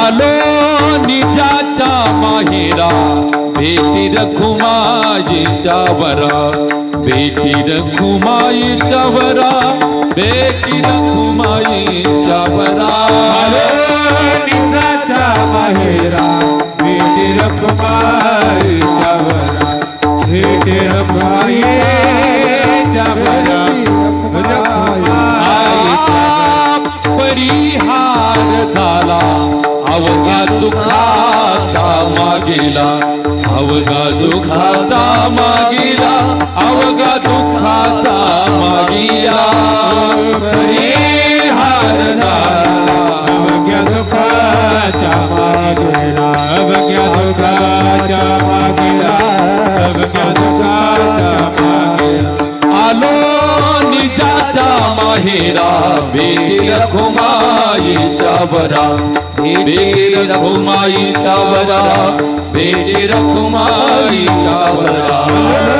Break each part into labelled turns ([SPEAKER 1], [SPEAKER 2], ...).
[SPEAKER 1] आलो निजाच्या माहिरा बेटी रखुमाईच्या वरा. बेटी रखुमाईच्या वरा बेटी रखुमाईच्या वरा. निजाच्या माहिरा बेटी रखुमाईच्या वरा. बेटी रखुमाई अवघा दुखाचा मागेला अवघा दुखाचा मागेला अवघा दुखाचा मागिया दुखाचा झाला आलो माहिरा माहेरा खुमा रखुमाईच्या वरा बेटी रखुमाईच्या वरा बेटी रखुमाईच्या वरा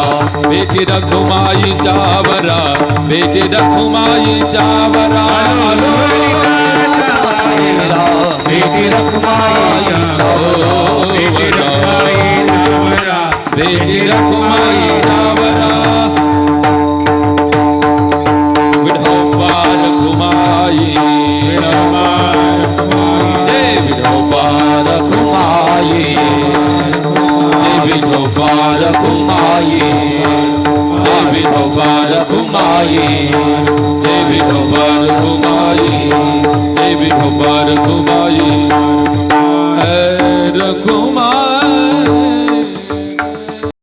[SPEAKER 1] बेटी रखुमाई जावरा बेटी रखुमाई जावरा बेटी रखुमाई जावरा बेटी रखुमाई देवी ढोबार देवी ढोबार कुमाई देवी ढोबार कुमाई रकुमाई